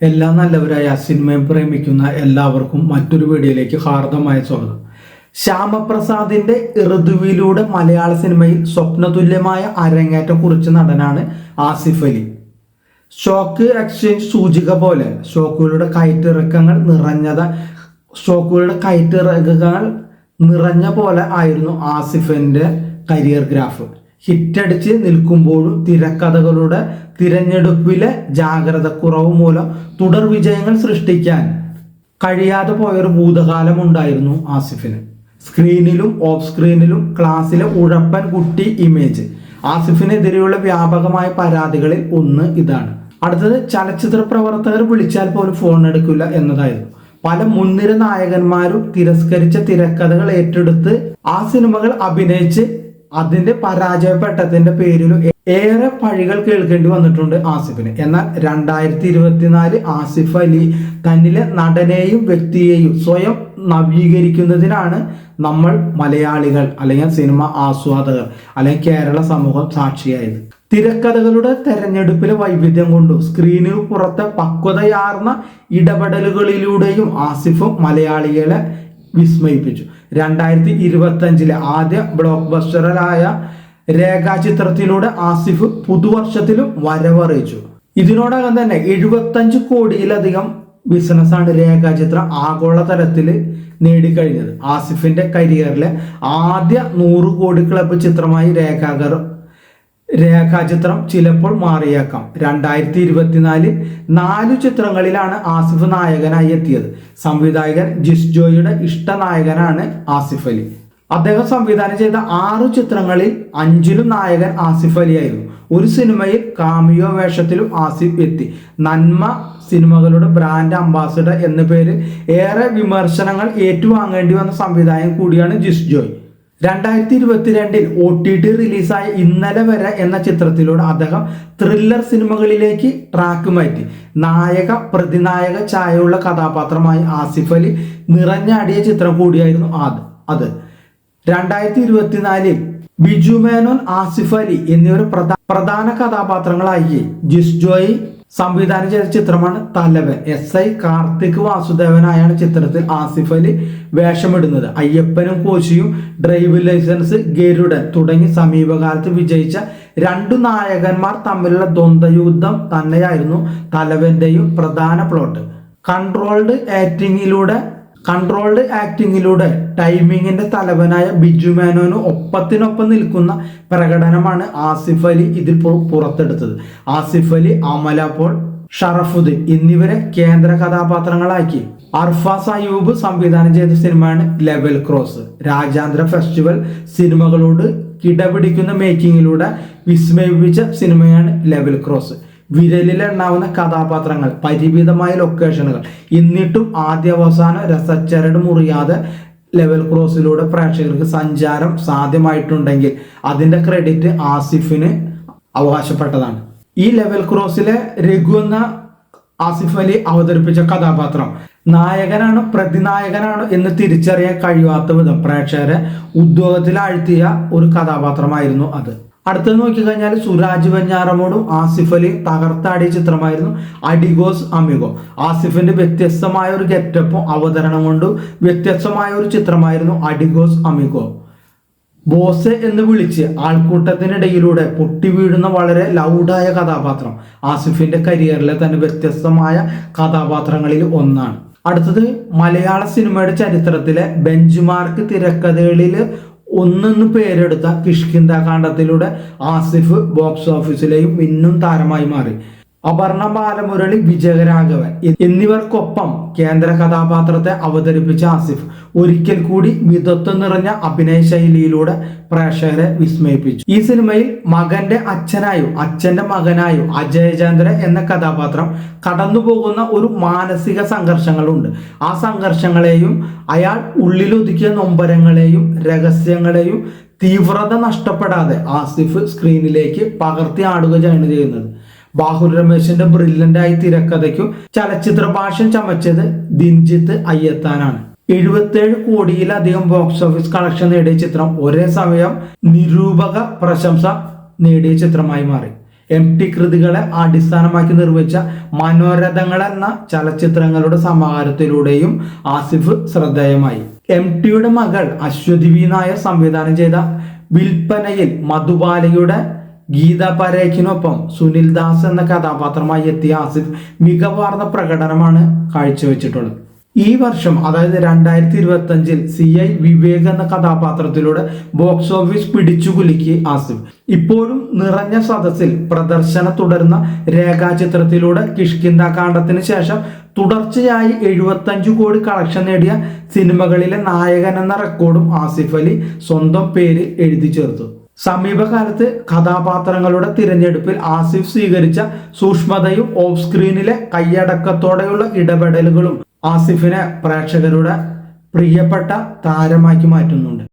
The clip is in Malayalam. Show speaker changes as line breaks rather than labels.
എല്ലാ നല്ലവരായ സിനിമയെ പ്രേമിക്കുന്ന എല്ലാവർക്കും മറ്റൊരു വീഡിയോയിലേക്ക് ഹാർദമായ സ്വാഗതം. ശ്യാമപ്രസാദിന്റെ ഋതുവിലൂടെ മലയാള സിനിമയിൽ സ്വപ്നതുല്യമായ അരങ്ങേറ്റം കുറിച്ച നടനാണ് ആസിഫ് അലി. ഷോക്ക് എക്സ്ചേഞ്ച് സൂചിക പോലെ ഷോക്കുകളുടെ കയറ്റിറക്കങ്ങൾ നിറഞ്ഞത ഷോക്കുകളുടെ കയറ്റിറക്കങ്ങൾ നിറഞ്ഞ പോലെ ആയിരുന്നു ആസിഫിന്റെ കരിയർ ഗ്രാഫ്. ഹിറ്റടിച്ച് നിൽക്കുമ്പോഴും തിരക്കഥകളുടെ തിരഞ്ഞെടുപ്പിലെ ജാഗ്രത കുറവ് മൂലം തുടർ വിജയങ്ങൾ സൃഷ്ടിക്കാൻ കഴിയാതെ പോയൊരു ഭൂതകാലം ഉണ്ടായിരുന്നു ആസിഫിന്. സ്ക്രീനിലും ഓഫ് സ്ക്രീനിലും ക്ലാസ്സിലെ ഉഴപ്പൻ കുട്ടി ഇമേജ്. ആസിഫിനെതിരെയുള്ള വ്യാപകമായ പരാതികളിൽ ഒന്ന് ഇതാണ്. അടുത്തത് ചലച്ചിത്ര പ്രവർത്തകർ വിളിച്ചാൽ പോലും ഫോൺ എടുക്കില്ല എന്നതായിരുന്നു. പല മുൻനിര നായകന്മാരും തിരസ്കരിച്ച തിരക്കഥകൾ ഏറ്റെടുത്ത് ആ സിനിമകൾ അഭിനയിച്ച് അതിന്റെ പരാജയപ്പെട്ടതിന്റെ പേരിലും ഏറെ പഴികൾ കേൾക്കേണ്ടി വന്നിട്ടുണ്ട് ആസിഫിന്. എന്നാൽ രണ്ടായിരത്തി ഇരുപത്തിനാല് ആസിഫ് അലി തന്നിലെ നടനെയും വ്യക്തിയെയും സ്വയം നവീകരിക്കുന്നതിനാണ് നമ്മൾ മലയാളികൾ അല്ലെങ്കിൽ സിനിമ ആസ്വാദകർ അല്ലെങ്കിൽ കേരള സമൂഹം സാക്ഷിയായത്. തിരക്കഥകളുടെ തെരഞ്ഞെടുപ്പിലെ വൈവിധ്യം കൊണ്ടും സ്ക്രീനിന് പുറത്തെ പക്വതയാർന്ന ഇടപെടലുകളിലൂടെയും ആസിഫും മലയാളികളെ വിസ്മയിപ്പിച്ചു. രണ്ടായിരത്തി ഇരുപത്തി അഞ്ചിലെ ആദ്യ ബ്ലോക്ക് ബസ്റ്ററായ രേഖാചിത്രത്തിലൂടെ ആസിഫ് പുതുവർഷത്തിലും വരവറിയിച്ചു. ഇതിനോടകം തന്നെ എഴുപത്തഞ്ച് കോടിയിലധികം ബിസിനസ്സാണ് രേഖാചിത്രം ആഗോളതലത്തിൽ നേടിക്കഴിഞ്ഞത്. ആസിഫിന്റെ കരിയറിലെ ആദ്യ നൂറ് കോടി ക്ലബ് ചിത്രമായി രേഖാകർ രേഖാചിത്രം ചിലപ്പോൾ മാറിയേക്കാം. രണ്ടായിരത്തി ഇരുപത്തിനാലിൽ നാലു ചിത്രങ്ങളിലാണ് ആസിഫ് നായകനായി എത്തിയത്. സംവിധായകൻ ജിസ് ജോയിയുടെ ഇഷ്ട നായകനാണ് ആസിഫ് അലി. അദ്ദേഹം സംവിധാനം ചെയ്ത ആറു ചിത്രങ്ങളിൽ അഞ്ചിലും നായകൻ ആസിഫ് അലിയായിരുന്നു ഒരു സിനിമയിൽ കാമിയോ വേഷത്തിലും ആസിഫ് എത്തി. നന്മ സിനിമകളുടെ ബ്രാൻഡ് അംബാസിഡർ എന്ന പേര് ഏറെ വിമർശനങ്ങൾ ഏറ്റുവാങ്ങേണ്ടി വന്ന സംവിധായകൻ കൂടിയാണ് ജിസ് ജോയ് രണ്ടായിരത്തി ഇരുപത്തിരണ്ടിൽ ഒ ടി ടി റിലീസായ ഇന്നലെ വരെ എന്ന ചിത്രത്തിലൂടെ അദ്ദേഹം ത്രില്ലർ സിനിമകളിലേക്ക് ട്രാക്ക് മാറ്റി. നായക പ്രതിനായക ചായയുള്ള കഥാപാത്രമായി ആസിഫ് അലി നിറഞ്ഞാടിയ ചിത്രം കൂടിയായിരുന്നു അത് അത്. രണ്ടായിരത്തി ഇരുപത്തിനാലിൽ ബിജു മേനോൻ ആസിഫ് അലി എന്നിവർ പ്രധാന പ്രധാന കഥാപാത്രങ്ങളായി. ജിസ് ജോയി സംവിധാനം ചെയ്ത ചിത്രമാണ് തലവൻ. എസ് ഐ കാർത്തിക് വാസുദേവനായാണ് ചിത്രത്തിൽ ആസിഫ് അലി വേഷമിടുന്നത്. അയ്യപ്പനും കോശിയും ഡ്രൈവ് ലൈസൻസ് ഗരുഡൻ തുടങ്ങി സമീപകാലത്ത് വിജയിച്ച രണ്ടു നായകന്മാർ തമ്മിലുള്ള ദ്വന്ദ്വയുദ്ധം തന്നെയായിരുന്നു തലവന്റെയും പ്രധാന പ്ലോട്ട് കൺട്രോൾഡ് ആക്ടിങ്ങിലൂടെ കൺട്രോൾഡ് ആക്ടിങ്ങിലൂടെ ടൈമിങ്ങിന്റെ തലവനായ ബിജു മേനോന് ഒപ്പത്തിനൊപ്പം നിൽക്കുന്ന പ്രകടനമാണ് ആസിഫ് അലി ഇതിൽ പുറത്തെടുത്തത്. ആസിഫ് അലി അമല പോൾ ഷറഫുദ്ദീൻ എന്നിവരെ കേന്ദ്ര കഥാപാത്രങ്ങളാക്കി. അർഫാസ് അയൂബ് സംവിധാനം ചെയ്ത സിനിമയാണ് ലെവൽ ക്രോസ്. രാജ്യാന്തര ഫെസ്റ്റിവൽ സിനിമകളോട് കിടപിടിക്കുന്ന മേക്കിങ്ങിലൂടെ വിസ്മയിപ്പിച്ച സിനിമയാണ് ലെവൽ ക്രോസ്. വിരലിലെണ്ണാവുന്ന കഥാപാത്രങ്ങൾ പരിമിതമായ ലൊക്കേഷനുകൾ എന്നിട്ടും ആദ്യാവസാനം രസച്ചരട് മുറിയാതെ ലെവൽ ക്രോസിലൂടെ പ്രേക്ഷകർക്ക് സഞ്ചാരം സാധ്യമായിട്ടുണ്ടെങ്കിൽ അതിന്റെ ക്രെഡിറ്റ് ആസിഫിന് അവകാശപ്പെട്ടതാണ്. ഈ ലെവൽ ക്രോസിലെ രഘു എന്ന ആസിഫ് അലി അവതരിപ്പിച്ച കഥാപാത്രം. നായകനാണ് പ്രതിനായകനാണ് എന്ന് തിരിച്ചറിയാൻ കഴിയാത്ത വിധം പ്രേക്ഷകരെ ഉദ്യോഗത്തിലാഴ്ത്തിയ ഒരു കഥാപാത്രമായിരുന്നു അത്. അടുത്തത് നോക്കിക്കഴിഞ്ഞാൽ സുരാജ് വെഞ്ഞാറമോടും ആസിഫ് അലി തകർത്താടിയ ചിത്രമായിരുന്നു അഡിഗോസ് അമിഗോ. ആസിഫിന്റെ വ്യത്യസ്തമായ ഒരു ഗെറ്റപ്പും അവതരണം കൊണ്ടും വ്യത്യസ്തമായ ഒരു ചിത്രമായിരുന്നു അഡിഗോസ് അമിഗോ. ബോസ് എന്ന് വിളിച്ച് ആൾക്കൂട്ടത്തിനിടയിലൂടെ പൊട്ടി വീഴുന്ന വളരെ ലൗഡായ കഥാപാത്രം. ആസിഫിന്റെ കരിയറിലെ തന്നെ വ്യത്യസ്തമായ കഥാപാത്രങ്ങളിൽ ഒന്നാണ്. അടുത്തത് മലയാള സിനിമയുടെ ചരിത്രത്തിലെ ബെഞ്ച്മാർക്ക് തിരക്കഥകളിൽ ഒന്നെന്ന് പേരെടുത്ത കിഷ്കിന്ദ കാണ്ഡത്തിലൂടെ ആസിഫ് ബോക്സ് ഓഫീസിലെയും മിന്നും താരമായി മാറി. അപർണ ബാലമുരളി വിജയരാഘവൻ എന്നിവർക്കൊപ്പം കേന്ദ്ര കഥാപാത്രത്തെ അവതരിപ്പിച്ച ആസിഫ് ഒരിക്കൽ കൂടി മിതത്വം നിറഞ്ഞ അഭിനയ ശൈലിയിലൂടെ പ്രേക്ഷകരെ വിസ്മയിപ്പിച്ചു. ഈ സിനിമയിൽ മകന്റെ അച്ഛനായും അച്ഛന്റെ മകനായും അജയചന്ദ്ര എന്ന കഥാപാത്രം കടന്നുപോകുന്ന ഒരു മാനസിക സംഘർഷങ്ങളുണ്ട്. ആ സംഘർഷങ്ങളെയും അയാൾ ഉള്ളിലൊതുക്കിയ നൊമ്പരങ്ങളെയും രഹസ്യങ്ങളെയും തീവ്രത നഷ്ടപ്പെടാതെ ആസിഫ് സ്ക്രീനിലേക്ക് പകർത്തി ആടുകയാണ് ചെയ്യുന്നത്. ബാഹുൽ രമേശിന്റെ ബ്രില്യന്റ് ആയി തിരക്കഥയ്ക്കും ചലച്ചിത്ര ഭാഷ ചമച്ചത് ദിൻജിത്ത് അയ്യത്താനാണ്. എഴുപത്തേഴ് കോടിയിലധികം ബോക്സ് ഓഫീസ് കളക്ഷൻ നേടിയ ചിത്രം ഒരേ സമയം നിരൂപക പ്രശംസ നേടിയ ചിത്രമായി മാറി. എം ടി കൃതികളെ അടിസ്ഥാനമാക്കി നിർമ്മിച്ച മനോരഥങ്ങൾ എന്ന ചലച്ചിത്രങ്ങളുടെ സമാഹാരത്തിലൂടെയും ആസിഫ് ശ്രദ്ധേയമായി. എം ടിയുടെ മകൾ അശ്വതി വി നായർ സംവിധാനം ചെയ്ത വിൽപ്പനയിൽ മധുബാലയുടെ ഗീത പരേഖിനൊപ്പം സുനിൽ ദാസ് എന്ന കഥാപാത്രമായി എത്തിയ ആസിഫ് മികവാർന്ന പ്രകടനമാണ് കാഴ്ചവെച്ചിട്ടുള്ളത്. ഈ വർഷം അതായത് രണ്ടായിരത്തി ഇരുപത്തി അഞ്ചിൽ സി ഐ വിവേക് എന്ന കഥാപാത്രത്തിലൂടെ ബോക്സ് ഓഫീസ് പിടിച്ചുകുലുക്കി ആസിഫ്. ഇപ്പോഴും നിറഞ്ഞ സദസ്സിൽ പ്രദർശനം തുടരുന്ന രേഖാചിത്രത്തിലൂടെ കിഷ്കിന്ത കാണ്ഡത്തിന് ശേഷം തുടർച്ചയായി എഴുപത്തഞ്ചു കോടി കളക്ഷൻ നേടിയ സിനിമകളിലെ നായകൻ എന്ന റെക്കോർഡും ആസിഫ് അലി സ്വന്തം പേര് എഴുതി ചേർത്തു. സമീപകാലത്ത് കഥാപാത്രങ്ങളുടെ തിരഞ്ഞെടുപ്പിൽ ആസിഫ് സ്വീകരിച്ച സൂക്ഷ്മതയും ഓഫ് സ്ക്രീനിലെ കൈയടക്കത്തോടെയുള്ള ഇടപെടലുകളും ആസിഫിനെ പ്രേക്ഷകരുടെ പ്രിയപ്പെട്ട താരമാക്കി മാറ്റുന്നുണ്ട്.